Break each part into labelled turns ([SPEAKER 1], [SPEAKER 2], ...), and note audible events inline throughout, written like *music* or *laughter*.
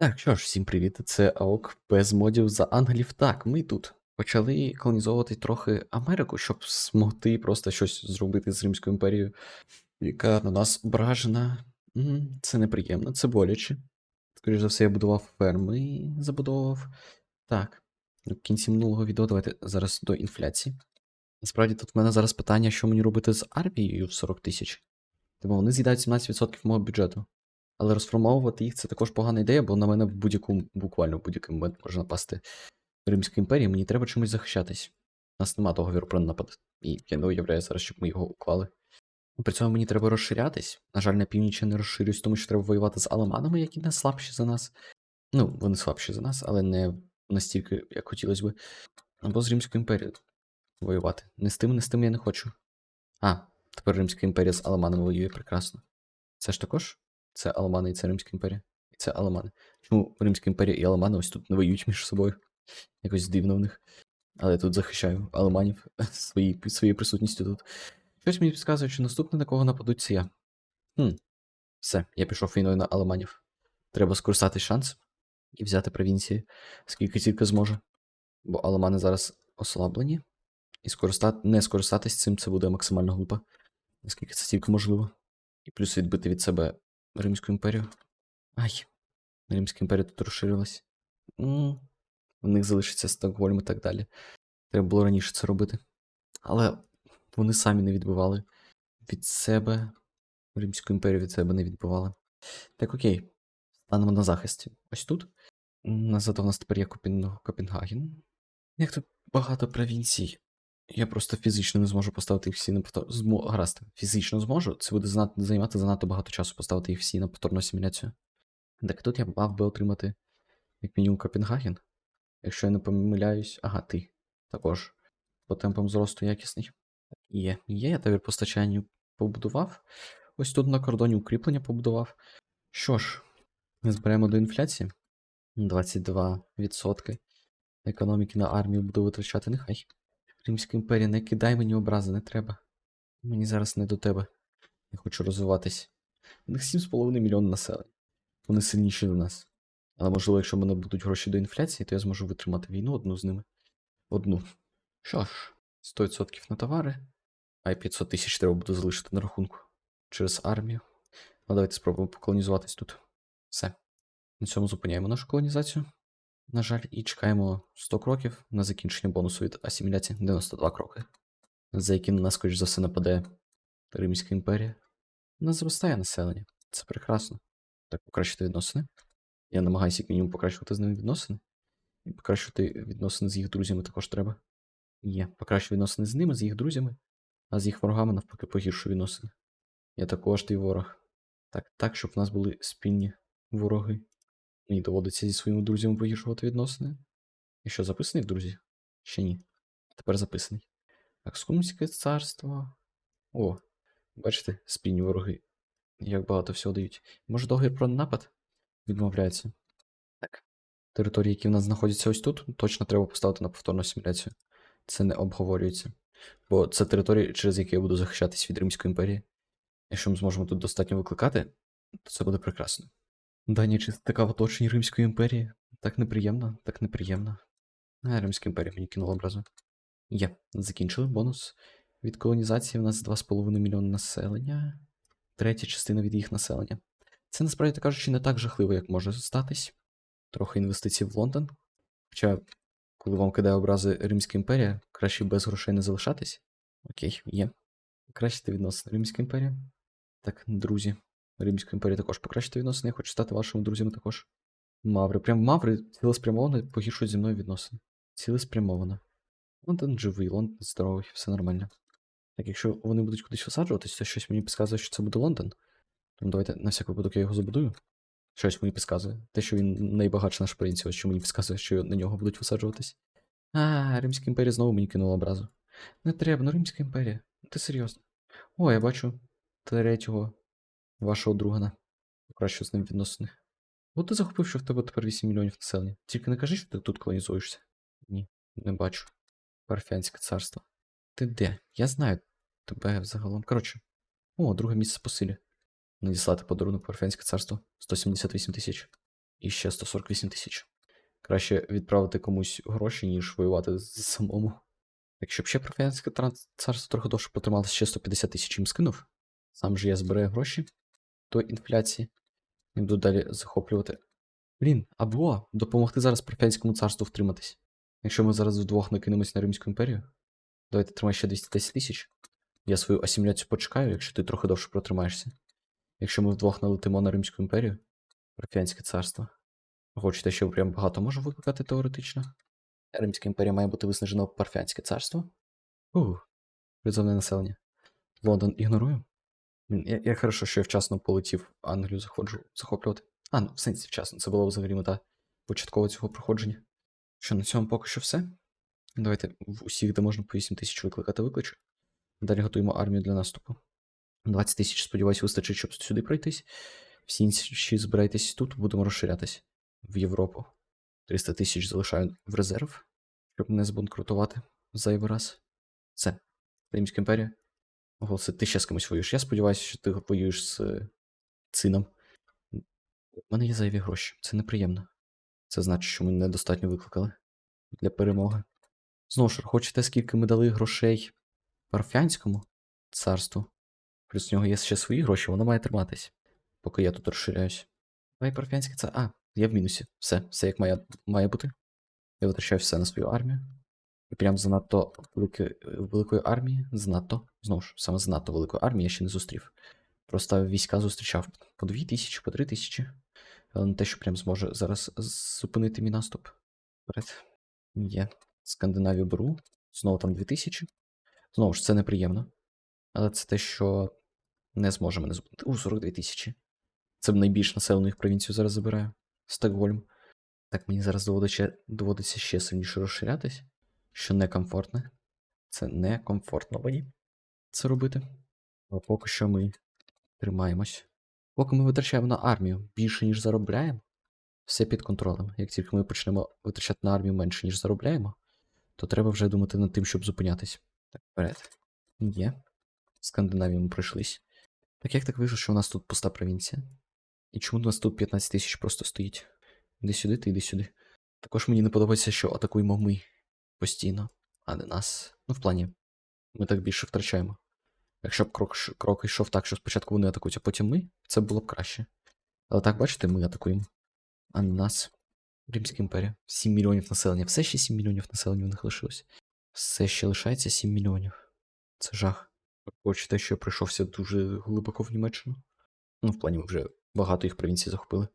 [SPEAKER 1] Так, що ж, всім привіт, це АОК без модів за ангелів. Так, ми тут почали колонізовувати трохи Америку, щоб змогти просто щось зробити з Римською імперією, яка на нас ображена. Це неприємно, це боляче. Скоріше за все, я будував ферми, забудовував. Так, в кінці минулого відео давайте зараз до інфляції. Насправді тут в мене зараз питання, що мені робити з армією в 40 тисяч. Тому вони з'їдають 17% мого бюджету. Але розформовувати їх це також погана ідея, бо на мене в будь-якому, буквально в будь-який момент може напасти Римська імперія, мені треба чимось захищатись. У нас нема договіру про напад. І я не уявляю зараз, щоб ми його уклали. При цьому мені треба розширятись. На жаль, на північ я не розширююсь, тому що треба воювати з аламанами, які не слабші за нас. Ну, вони слабші за нас, але не настільки, як хотілося би. Або з Римською імперією воювати. Не з тим, не з тим я не хочу. А, тепер Римська імперія з аламанами воює прекрасно. Це ж також? Це Аламани і це Римська імперія. І це Аламани. Чому Римська імперія і Аламани ось тут не воюють між собою? Якось дивно в них. Але я тут захищаю Аламанів *laughs* свої, своєю присутністю тут. Щось мені підказує, що наступне на кого нападуть, це я. Хм. Все, я пішов війною на Аламанів. Треба скористати шанс і взяти провінції, скільки тільки зможе. Бо Аламани зараз ослаблені. І скористати, не скористатись цим це буде максимально глупо. Наскільки це тільки можливо. І плюс відбити від себе Римську імперію. Ай. Римська імперія тут розширилась. М, У них залишиться Стокгольм і так далі. Треба було раніше це робити. Але вони самі не відбивали від себе. Римську імперію від себе не відбивали. Так, окей. Станемо на захисті. Ось тут. Назад у нас тепер є Копен... Копенгаген. Як тут багато провінцій. Я просто фізично не зможу поставити їх всі на повтор. Змо... Гаразд, фізично зможу. Це буде занадто займати занадто багато часу поставити їх всі на повторну асиміляцію. Так тут я мав би отримати, як мінімум, Копенгаген. Якщо я не помиляюсь. Ага, ти. Також. По темпам зросту якісний. Є. Є, я табір постачання побудував. Ось тут на кордоні укріплення побудував. Що ж, зберемо до інфляції. 22% економіки на армію буду витрачати, нехай. Римська імперія, не кидай мені образи, не треба. Мені зараз не до тебе. Я хочу розвиватись. У них 7,5 мільйон населення. Вони сильніші за нас. Але можливо, якщо в мене будуть гроші до інфляції, то я зможу витримати війну одну з ними. Одну. Що ж, 100% на товари, а й 500 тисяч треба буде залишити на рахунку через армію. Ну, давайте спробуємо поколонізуватись тут. Все. На цьому зупиняємо нашу колонізацію. На жаль, і чекаємо 100 кроків на закінчення бонусу від асиміляції 92 кроки, за яким на нас, скоріш за все, нападе Римська імперія. У нас зростає населення. Це прекрасно. Так, покращити відносини. Я намагаюся як мінімум покращувати з ними відносини. І покращувати відносини з їх друзями також треба. Є. Покращу відносини з ними, з їх друзями, а з їх ворогами навпаки погіршу відносини. Я також твій ворог. Так, так, щоб в нас були спільні вороги. Мені доводиться зі своїми друзями погіршувати відносини. І що, записаний в друзі? Ще ні. Тепер записаний. Так, Скумське царство. О, бачите, спільні вороги. Як багато всього дають. Може, договір про напад? Відмовляється. Так. Території, які в нас знаходяться ось тут, точно треба поставити на повторну асиміляцію. Це не обговорюється. Бо це території, через які я буду захищатись від Римської імперії. Якщо ми зможемо тут достатньо викликати, то це буде прекрасно. Данія чисто така в оточенні Римської імперії. Так неприємно, так неприємно. А, Римська імперія мені кинула образу. Є, закінчили бонус. Від колонізації в нас 2,5 мільйони населення. Третя частина від їх населення. Це насправді так кажучи не так жахливо, як може статись. Трохи інвестицій в Лондон. Хоча, коли вам кидає образи Римська імперія, краще без грошей не залишатись. Окей, є. Покращити відносини Римська імперія. Так, друзі. Римська імперія також покращити відносини. Я хочу стати вашими друзями також. Маври. Прям маври цілеспрямовано погіршують зі мною відносини. Цілеспрямовано. Лондон живий, Лондон здоровий, все нормально. Так, якщо вони будуть кудись висаджуватись, то щось мені підказує, що це буде Лондон. Тому давайте на всяк випадок я його забудую. Щось мені підказує. Те, що він найбагатша наша провінція, ось що мені підказує, що на нього будуть висаджуватись. А, Римська імперія знову мені кинула образу. Не треба, ну Римська імперія. Ти серйозно. О, я бачу третього вашого другана. Покращу з ним відносини. От ти захопив, що в тебе тепер 8 мільйонів населення. Тільки не кажи, що ти тут колонізуєшся. Ні, не бачу. Парфянське царство. Ти де? Я знаю тебе взагалом. Коротше. О, друге місце по силі. Надіслати подарунок Парфянське царство. 178 тисяч. І ще 148 тисяч. Краще відправити комусь гроші, ніж воювати самому. Якщо б ще професійське царство трохи довше потрималося, ще 150 тисяч їм скинув. Сам же я збираю гроші до інфляції. І буду далі захоплювати. Блін, або допомогти зараз Парфянському царству втриматись. Якщо ми зараз вдвох накинемось на Римську імперію, давайте тримай ще 210 тисяч. Я свою асиміляцію почекаю, якщо ти трохи довше протримаєшся. Якщо ми вдвох налетимо на Римську імперію, Парфянське царство. Хочете, що прям багато можу викликати теоретично? Римська імперія має бути виснажена Парфянське царство. Ух, призовне населення. Лондон ігнорую. Я, я хорошо, що я вчасно полетів Англію заходжу захоплювати. А, ну, в сенсі вчасно. Це була взагалі мета початкового цього проходження. Що, на цьому поки що все? Давайте в усіх, де можна по 8 тисяч викликати, викличу. Далі готуємо армію для наступу. 20 тисяч, сподіваюся, вистачить, щоб сюди пройтись. Всі інші збирайтесь тут, будемо розширятись в Європу. 300 тисяч залишаю в резерв, щоб не збанкрутувати зайвий раз. Все. Римська імперія. Оголоси, ти ще з кимось воюєш. Я сподіваюся, що ти воюєш з цином. У мене є зайві гроші. Це неприємно. Це значить, що ми недостатньо викликали для перемоги. Знову ж, хочете, скільки ми дали грошей Парфянському царству? Плюс в нього є ще свої гроші, воно має триматись, поки я тут розширяюсь. Давай Парфянське це. А, я в мінусі. Все, все як має, має бути. Я витрачаю все на свою армію. Прям занадто великої, великої армії, занадто, знову ж, саме занадто великої армії я ще не зустрів. Просто війська зустрічав по 2 тисячі, по 3 тисячі. Але не те, що прям зможе зараз зупинити мій наступ. Вперед. Є. Скандинавію беру. Знову там 2000. Знову ж, це неприємно. Але це те, що не зможе мене зупинити. У, 42 тисячі. Це найбільш населену їх провінцію зараз забираю. Стокгольм. Так мені зараз доводиться ще сильніше розширятись, що некомфортне. Це некомфортно мені це робити. Але поки що ми тримаємось. Поки ми витрачаємо на армію більше, ніж заробляємо, все під контролем. Як тільки ми почнемо витрачати на армію менше, ніж заробляємо, то треба вже думати над тим, щоб зупинятись. Так, вперед. Є. В Скандинавію ми пройшлись. Так як так вийшло, що у нас тут пуста провінція? І чому у нас тут 15 тисяч просто стоїть? Іди сюди, ти йди сюди. Також мені не подобається, що атакуємо ми постійно, а не нас. Ну, в плані, ми так більше втрачаємо. Якщо б крок, крок йшов так, що спочатку вони атакують, а потім ми, це було б краще. Але так, бачите, ми атакуємо. А не нас. Римська імперія. 7 мільйонів населення. Все ще 7 мільйонів населення у них лишилось. Все ще лишається 7 мільйонів. Це жах. Хочете, що я прийшовся дуже глибоко в Німеччину. Ну, в плані ми вже багато їх провінцій захопили.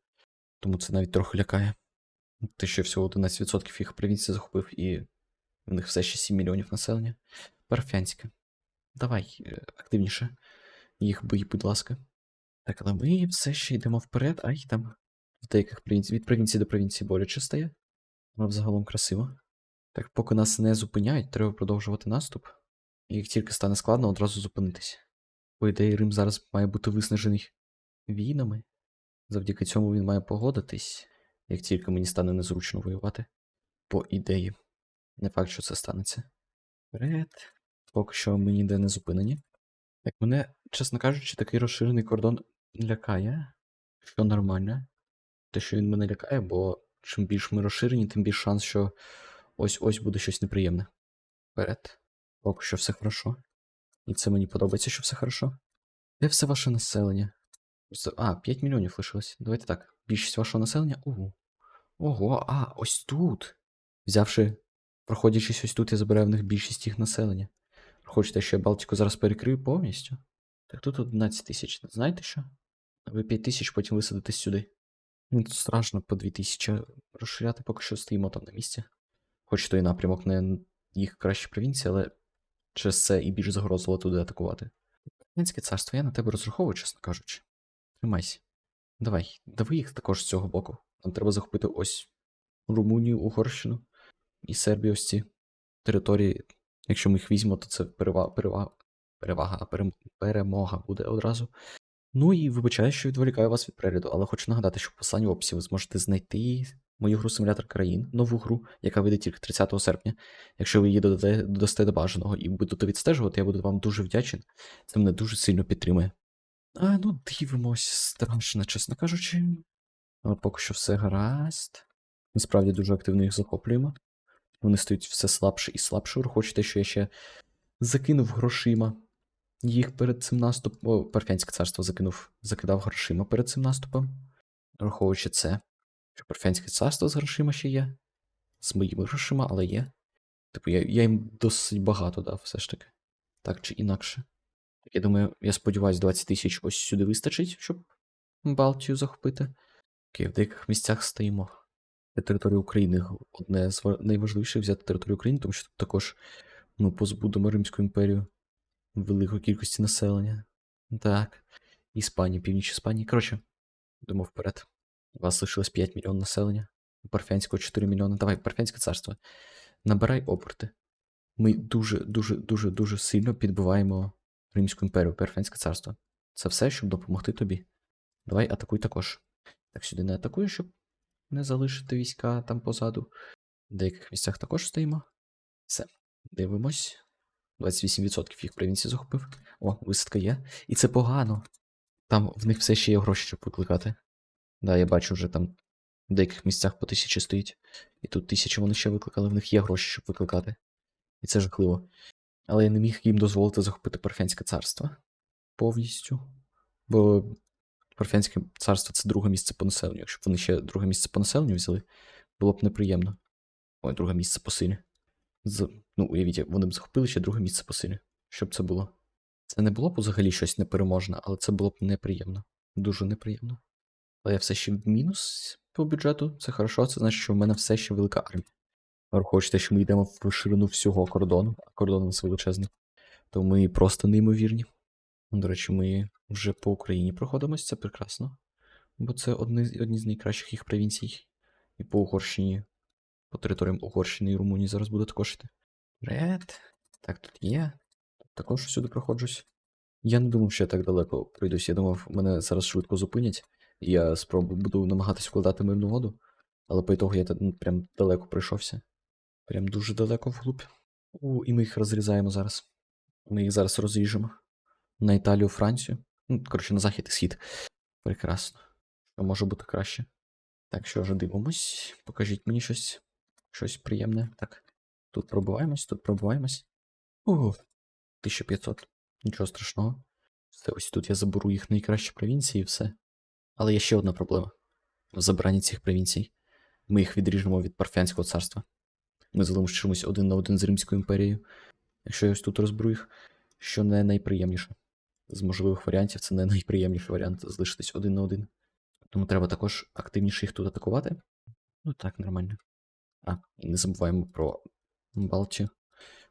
[SPEAKER 1] Тому це навіть трохи лякає. Те, що всього 11% їх провінцій захопив, і в них все ще 7 мільйонів населення. Парфянське. Давай е, активніше. Їх бий, будь ласка. Так, але ми все ще йдемо вперед, ай там в деяких провінцій, від провінції до провінції боляче стає. Але взагалом красиво. Так, поки нас не зупиняють, треба продовжувати наступ. Як тільки стане складно, одразу зупинитись. По ідеї, Рим зараз має бути виснажений війнами. Завдяки цьому він має погодитись, як тільки мені стане незручно воювати. По ідеї. Не факт, що це станеться. Вперед. Поки що ми ніде не зупинені. Так мене, чесно кажучи, такий розширений кордон лякає, що нормально. Те, що він мене лякає, бо чим більш ми розширені, тим більш шанс, що ось-ось буде щось неприємне. Вперед. Поки що все хорошо. І це мені подобається, що все хорошо. Де все ваше населення? А, 5 мільйонів лишилось. Давайте так. Більшість вашого населення. Ого. Ого, а, ось тут. Взявши, проходячись ось тут, я забираю в них більшість їх населення. Хочете, що я Балтику зараз перекрию повністю? Так тут 11 тисяч. Знаєте що? Ви 5 тисяч потім висадитесь сюди. Тут страшно по 2 тисячі розширяти, поки що стоїмо там на місці. Хоч той напрямок не їх кращі провінції, але через це і більш загрозливо туди атакувати. Українське царство, я на тебе розраховую, чесно кажучи. Тримайся. Давай, дави їх також з цього боку. Нам треба захопити ось Румунію, Угорщину і Сербію ось ці території. Якщо ми їх візьмемо, то це перевага, перевага, перевага, перем- перемога буде одразу. Ну і вибачаю, що відволікаю вас від перегляду, але хочу нагадати, що в посланні в описі ви зможете знайти мою гру симулятор країн, нову гру, яка вийде тільки 30 серпня. Якщо ви її додасте, до бажаного і будете відстежувати, я буду вам дуже вдячен. Це мене дуже сильно підтримує. А ну, дивимось, страшно, чесно кажучи. Але поки що все гаразд. Насправді дуже активно їх захоплюємо. Вони стають все слабше і слабше. Враховуючи те, що я ще закинув грошима. Їх перед цим наступом. О, Парфянське царство закинув, закидав грошима перед цим наступом. Враховуючи це, що Парфянське царство з грошима ще є. З моїми грошима, але є. Типу, я, я їм досить багато дав, все ж таки. Так чи інакше. Я думаю, я сподіваюся, 20 тисяч ось сюди вистачить, щоб Балтію захопити. Окей, в деяких місцях стоїмо. Для території України одне з ва- найважливіших взяти територію України, тому що тут також ми позбудемо Римську імперію великої кількості населення. Так. Іспанія, північ Іспанії. Коротше, йдемо вперед. У вас лишилось 5 мільйонів населення. У Парфянського 4 мільйони. Давай, Парфянське царство. Набирай оберти. Ми дуже, дуже, дуже, дуже сильно підбиваємо Римську імперію, Парфянське царство. Це все, щоб допомогти тобі. Давай атакуй також. Так, сюди не атакую, щоб не залишити війська там позаду. В деяких місцях також стоїмо. Все. Дивимось. 28% їх провінції захопив. О, висадка є. І це погано. Там в них все ще є гроші, щоб викликати. Да, я бачу вже там в деяких місцях по тисячі стоїть. І тут тисячі вони ще викликали, в них є гроші, щоб викликати. І це жахливо. Але я не міг їм дозволити захопити Парфянське царство повністю. Бо Парфянське царство це друге місце по населенню. Якщо б вони ще друге місце по населенню взяли, було б неприємно. Ой, друге місце по силі. З... Ну, уявіть, вони б захопили ще друге місце по силі. Що це було? Це не було б взагалі щось непереможне, але це було б неприємно. Дуже неприємно. Але я все ще в мінус по бюджету. Це хорошо, це значить, що в мене все ще велика армія. Враховуючи те, що ми йдемо в ширину всього кордону, а кордон у нас величезний, то ми просто неймовірні. До речі, ми вже по Україні проходимось, це прекрасно. Бо це одні, одні з найкращих їх провінцій. І по Угорщині, по територіям Угорщини і Румунії зараз буде також йти. Ред. Так, тут є. Також всюди проходжусь. Я не думав, що я так далеко пройдусь. Я думав, мене зараз швидко зупинять, і я спробую буду намагатись вкладати мирну воду. Але по ітогу я ну, прям далеко пройшовся. Прям дуже далеко вглуб. У, і ми їх розрізаємо зараз. Ми їх зараз розріжемо. На Італію, Францію. Ну, коротше, на захід і схід. Прекрасно. Що може бути краще? Так, що ж, дивимось. Покажіть мені щось. Щось приємне. Так. Тут пробиваємось, тут пробиваємось. Ого. 1500. Нічого страшного. Все, ось тут я заберу їх найкращі провінції і все. Але є ще одна проблема. В забранні цих провінцій. Ми їх відріжемо від Парфянського царства. Ми залишимось один на один з Римською імперією. Якщо я ось тут розберу їх, що не найприємніше. З можливих варіантів це не найприємніший варіант залишитись один на один. Тому треба також активніше їх тут атакувати. Ну так, нормально. А, і не забуваємо про Балтію.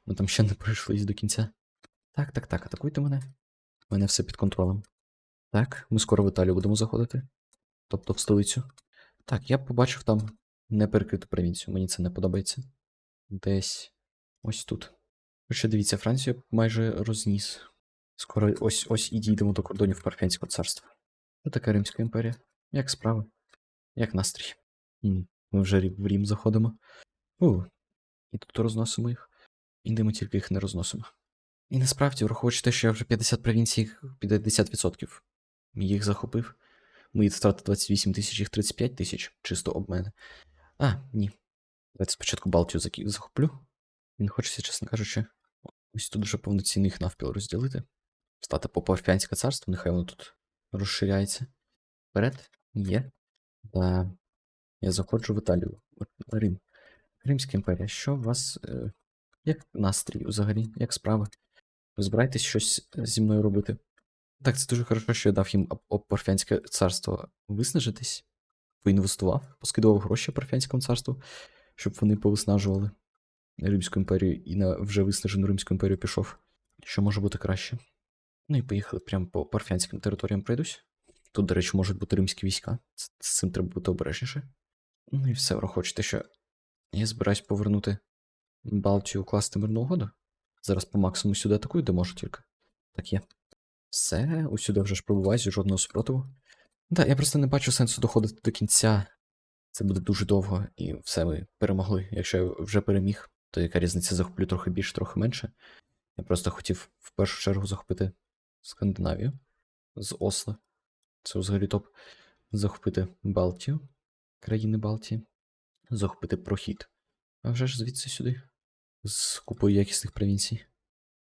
[SPEAKER 1] Ми там ще не пройшлись до кінця. Так, так, так, атакуйте мене. У мене все під контролем. Так, ми скоро в Італію будемо заходити. Тобто в столицю. Так, я побачив там неперекриту провінцію. Мені це не подобається. Десь ось тут. Ще дивіться, Францію майже розніс. Скоро ось ось і дійдемо до кордонів Парфянського царства. Це така Римська імперія. Як справи? Як настрій? Ми вже в Рім заходимо. У, і тут розносимо їх. Інде ми тільки їх не розносимо. І насправді, враховуючи те, що я вже 50 провінцій, 50% їх захопив. Мої втрати 28 тисяч, їх 35 тисяч, чисто об мене. А, ні. Давайте спочатку Балтію захоплю. Він хочеться, чесно кажучи, ось тут вже повноцінно їх навпіл розділити. Стати по Парфянське царство, нехай воно тут розширяється. Вперед, є. Да. Я заходжу в Італію. Рим. Римська імперія. Що у вас. Е... Як настрій взагалі? Як справи? Ви збираєтесь щось е, зі мною робити? Так, це дуже хорошо, що я дав їм Парфянське царство виснажитись, поінвестував, поскидував гроші Парфянському царству, щоб вони повиснажували Римську імперію і на вже виснажену Римську імперію пішов. Що може бути краще? Ну і поїхали прямо по парфянським територіям пройдусь. Тут, до речі, можуть бути римські війська. З, цим треба бути обережніше. Ну і все, враховуйте, що я збираюсь повернути Балтію укласти мирну угоду. Зараз по максимуму сюди атакую, де можу тільки. Так є. Все, усюди вже ж пробуваюся, жодного спротиву. Так, я просто не бачу сенсу доходити до кінця. Це буде дуже довго, і все ми перемогли. Якщо я вже переміг, то яка різниця захоплю трохи більше, трохи менше. Я просто хотів в першу чергу захопити Скандинавію з Осло. Це взагалі топ. захопити Балтію, країни Балтії, захопити прохід. А вже ж звідси сюди. З купою якісних провінцій.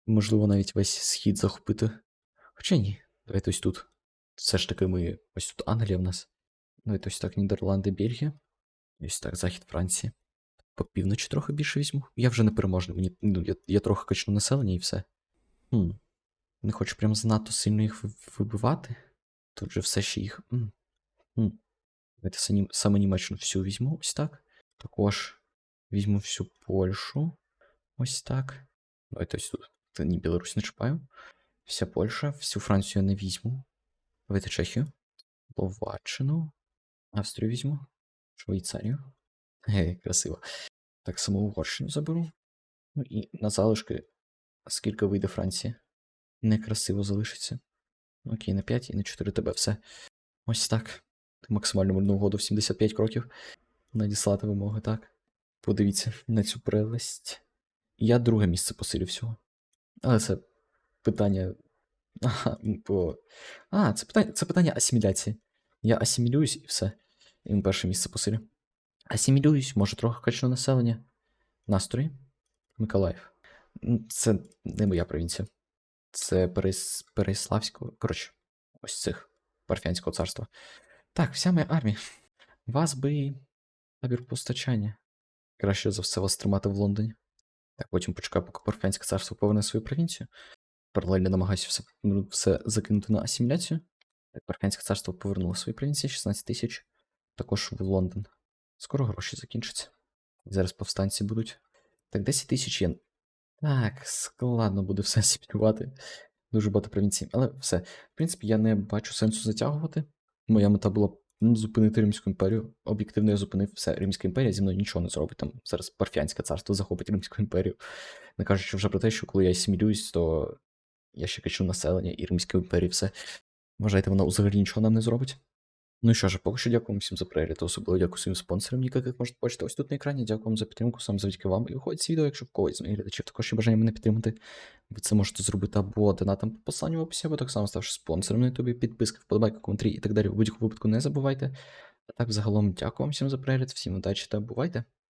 [SPEAKER 1] Можливо, навіть весь схід захопити. Хоча ні, давайте ось тут. Все ж таки ми. Ось тут Англія в нас. Давайте ось так Нідерланди, Бельгія. І Ось так, захід Франції. По півночі трохи більше візьму. Я вже не переможний. Мені, ну, я, я трохи качну населення і все. Хм. Не хочу прям занадто сильно їх вибивати. Тут же все ще їх. Давайте саме Німеччину всю візьму, ось так. Також візьму всю Польщу. Ось так. Давайте ось тут. Та ні, Білорусь не чіпаю. Вся Польща, всю Францію не візьму. Давайте Чехію. Словаччину. Австрію візьму. Швейцарію. Гей, красиво. Так само Угорщину заберу. Ну і на залишки, скільки вийде Франція. Некрасиво залишиться. Окей, на 5 і на 4 тебе все. Ось так. Максимальну мирну угоду в 75 кроків. Надіслати вимоги, так. Подивіться на цю прелесть. Я друге місце посилю всього. Але це питання. Ага, по... А, це питання, це питання асиміляції. Я асимілююсь і все. І перше місце посилю. Асимілююсь, може трохи качну населення. Настрої. Миколаїв. Це не моя провінція. Це Перес... Переславського. Коротше, ось цих Парфянського царства. Так, вся моя армія. Вас би табір постачання. Краще за все вас тримати в Лондоні. Так, потім почекаю, поки Парфянське царство поверне свою провінцію. Паралельно намагаюся все, ну, все закинути на асиміляцію. Так, Парфянське царство повернуло свої провінції 16 тисяч. Також в Лондон. Скоро гроші закінчаться. Зараз повстанці будуть. Так, 10 тисяч єн. Так, складно буде все *laughs* асимілювати. Дуже багато провінцій. Але все. В принципі, я не бачу сенсу затягувати. Моя мета була ну, зупинити Римську імперію. Об'єктивно я зупинив все. Римська імперія зі мною нічого не зробить. Там зараз Парфянське царство захопить Римську імперію. Не кажучи вже про те, що коли я асимілююсь, то я ще качу населення і Римську імперію все. Вважаєте, вона взагалі нічого нам не зробить? Ну що ж, поки що дякую всім за перегляд, особливо дякую своїм спонсорам, Ніка, як можете бачити ось тут на екрані. Дякую вам за підтримку, сам завдяки вам. І виходить відео, якщо в когось з моїх глядачів також є бажання мене підтримати. Ви це можете зробити або донатом по посланню в описі, або так само ставши спонсором на ютубі, підписки, вподобайки, коментарі і так далі. В будь-якому випадку не забувайте. А так, загалом, дякую вам всім за перегляд, всім удачі та бувайте!